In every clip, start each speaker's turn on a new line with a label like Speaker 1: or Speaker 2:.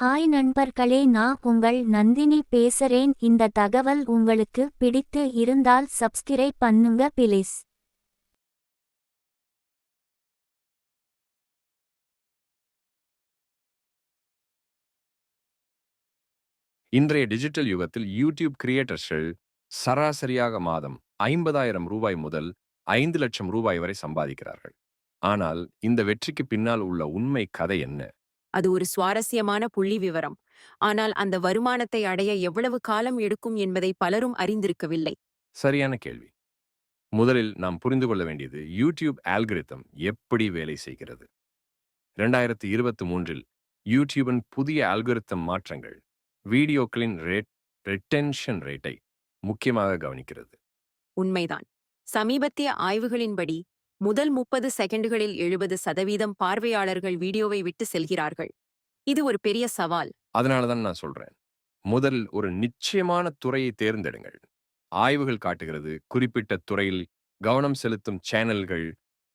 Speaker 1: Hi நண்பர்களே நான் உங்கள் நந்தினி பேசுறேன். இந்த தகவல் உங்களுக்கு பிடித்து இருந்தால் சப்ஸ்கிரைப் பண்ணுங்க பிளீஸ்
Speaker 2: இன்றைய டிஜிட்டல் யுகத்தில் யூடியூப் கிரியேட்டர்ஸ்கள் சராசரியாக மாதம் ஐம்பதாயிரம் ரூபாய் முதல் ஐந்து லட்சம் ரூபாய் வரை சம்பாதிக்கிறார்கள். ஆனால் இந்த வெற்றிக்கு பின்னால் உள்ள உண்மை கதை என்ன?
Speaker 3: அது ஒரு சுவாரஸ்யமான புள்ளி விவரம். ஆனால் அந்த வருமானத்தை அடைய எவ்வளவு காலம் எடுக்கும் என்பதை பலரும் அறிந்திருக்கவில்லை.
Speaker 2: சரியான கேள்வி. முதலில் நாம் புரிந்து கொள்ள வேண்டியது யூடியூப் ஆல்கிரிதம் எப்படி வேலை செய்கிறது? இரண்டாயிரத்தி இருபத்தி மூன்றில் யூடியூபின் புதிய ஆல்கிரிதம் மாற்றங்கள் வீடியோக்களின் ரேட் ரிட்டென்ஷன் ரேட்டை முக்கியமாக கவனிக்கிறது.
Speaker 3: உண்மைதான். சமீபத்திய ஆய்வுகளின்படி முதல் முப்பது செகண்டுகளில் எழுபது சதவீதம் பார்வையாளர்கள் வீடியோவை விட்டு செல்கிறார்கள். இது ஒரு பெரிய சவால்.
Speaker 2: அதனால தான் நான் சொல்றேன். முதலில் ஒரு நிச்சயமான துறையை தேர்ந்தெடுங்கள். ஆய்வுகள் காட்டுகிறது குறிப்பிட்ட துறையில் கவனம் செலுத்தும் சேனல்கள்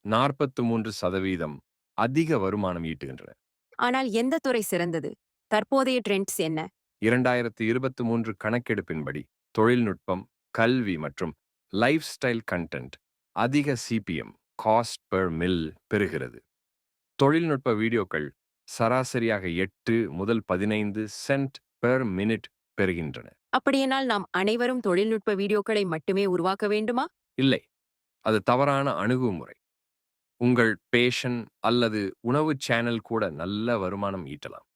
Speaker 2: நாற்பத்து மூன்று சதவீதம் அதிக வருமானம் ஈட்டுகின்றன.
Speaker 3: ஆனால் எந்த துறை சிறந்தது? தற்போதைய ட்ரெண்ட்ஸ் என்ன?
Speaker 2: இரண்டாயிரத்தி இருபத்தி மூன்று கணக்கெடுப்பின்படி தொழில்நுட்பம் கல்வி மற்றும் லைஃப் ஸ்டைல் கண்டென்ட் அதிக சிபிஎம் காஸ்ட் பெர் மில் பெறுகிறது. தொழில்நுட்ப வீடியோக்கள் சராசரியாக எட்டு முதல் பதினைந்து சென்ட் பெர் மினிட் பெறுகின்றன.
Speaker 3: அப்படியானால் நாம் அனைவரும் தொழில்நுட்ப வீடியோக்களை மட்டுமே உருவாக்க வேண்டுமா?
Speaker 2: இல்லை. அது தவறான அணுகுமுறை. உங்கள் பேஷன் அல்லது உணவு சேனல் கூட நல்ல வருமானம் ஈட்டலாம்.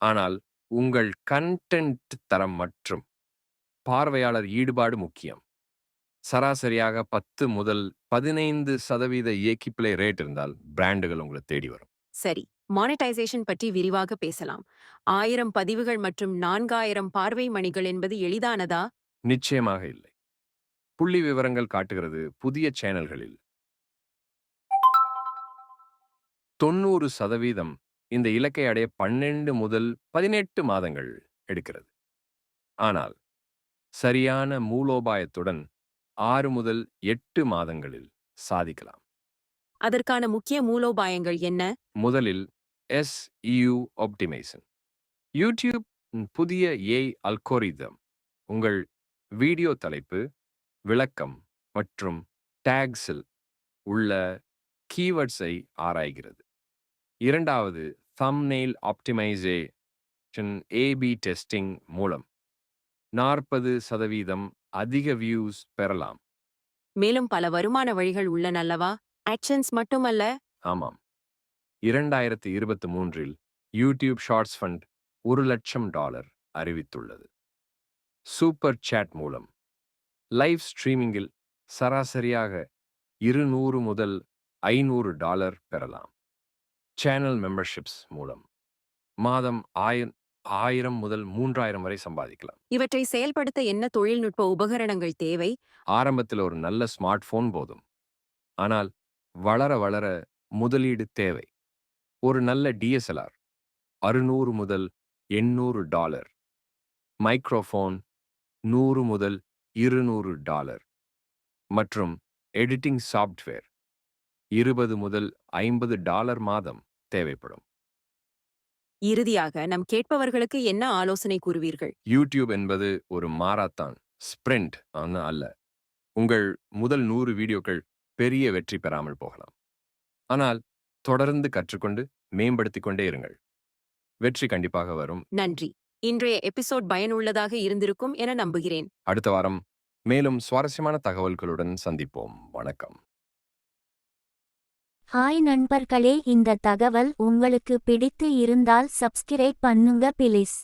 Speaker 2: ஆனால் உங்கள் கண்டென்ட் தரம் மற்றும் பார்வையாளர் ஈடுபாடு முக்கியம். சராசரியாக பத்து முதல் பதினைந்து சதவீத இயக்கி பிளே ரேட் இருந்தால் பிராண்டுகள் உங்களை தேடி வரும்.
Speaker 3: சரி மானிட்டைசேஷன் பற்றி விரிவாக பேசலாம். ஆயிரம் பதிவுகள் மற்றும் நான்காயிரம் பார்வை மணிகள் என்பது எளிதானதா?
Speaker 2: நிச்சயமாக இல்லை. புள்ளி விவரங்கள் காட்டுகிறது புதிய சேனல்களில். தொண்ணூறு சதவீதம் இந்த இலக்கை அடைய பன்னெண்டு முதல் பதினெட்டு மாதங்கள் எடுக்கிறது. ஆனால் சரியான மூலோபாயத்துடன் ஆறு முதல் எட்டு மாதங்களில் சாதிக்கலாம்.
Speaker 3: அதற்கான முக்கிய மூலோபாயங்கள் என்ன?
Speaker 2: முதலில் SEO ஆப்டிமைசன் யூடியூப் புதிய ஏஐ அல்கோரிதம் உங்கள் வீடியோ தலைப்பு விளக்கம் மற்றும் டேக்ஸில் உள்ள கீவேர்ட்ஸை ஆராய்கிறது. இரண்டாவது thumbnail ஆப்டிமைசேஷன் ஏபி டெஸ்டிங் மூலம். நாற்பது சதவீதம் அதிக வியூஸ் பெறலாம்.
Speaker 3: மேலும் பல வருமான வழிகள் உள்ளன அல்லவா? ஆக்ஷன்ஸ் மட்டுமல்ல.
Speaker 2: ஆமாம். இரண்டாயிரத்தி இருபத்தி மூன்றில் யூடியூப் ஷார்ட்ஸ் ஃபண்ட் ஒரு லட்சம் டாலர் அறிவித்துள்ளது. சூப்பர் சாட் மூலம் லைவ் ஸ்ட்ரீமிங்கில் சராசரியாக இருநூறு முதல் ஐநூறு டாலர் பெறலாம். சேனல் மெம்பர்ஷிப்ஸ் மூலம் மாதம் ஆயிரம் ஆயிரம் முதல் மூன்றாயிரம் வரை சம்பாதிக்கலாம்.
Speaker 3: இவற்றை செயல்படுத்த என்ன தொழில்நுட்ப உபகரணங்கள் தேவை?
Speaker 2: ஆரம்பத்தில் ஒரு நல்ல ஸ்மார்ட் போன் போதும். ஆனால் வளர வளர முதலீடு தேவை. ஒரு நல்ல டிஎஸ்எல்ஆர் அறுநூறு முதல் எண்ணூறு டாலர். மைக்ரோஃபோன் நூறு முதல் இருநூறு டாலர். மற்றும் எடிட்டிங் சாஃப்ட்வேர் இருபது முதல் ஐம்பது டாலர் மாதம் தேவைப்படும்.
Speaker 3: இறுதியாக நம் கேட்பவர்களுக்கு என்ன ஆலோசனை கூறுவீர்கள்?
Speaker 2: யூடியூப் என்பது ஒரு மாராத்தான் ஸ்பிரிண்ட் ஆன அல்ல. உங்கள் முதல் நூறு வீடியோக்கள் பெரிய வெற்றி பெறாமல் போகலாம். ஆனால் தொடர்ந்து கற்றுக்கொண்டு மேம்படுத்திக் கொண்டே இருங்கள். வெற்றி கண்டிப்பாக வரும்.
Speaker 3: நன்றி. இன்றைய எபிசோட் பயனுள்ளதாக இருந்திருக்கும் என நம்புகிறேன்.
Speaker 2: அடுத்த வாரம் மேலும் சுவாரஸ்யமான தகவல்களுடன் சந்திப்போம். வணக்கம்.
Speaker 1: ஹாய் நண்பர்களே இந்த தகவல் உங்களுக்கு பிடித்து இருந்தால் சப்ஸ்கிரைப் பண்ணுங்க பிளீஸ்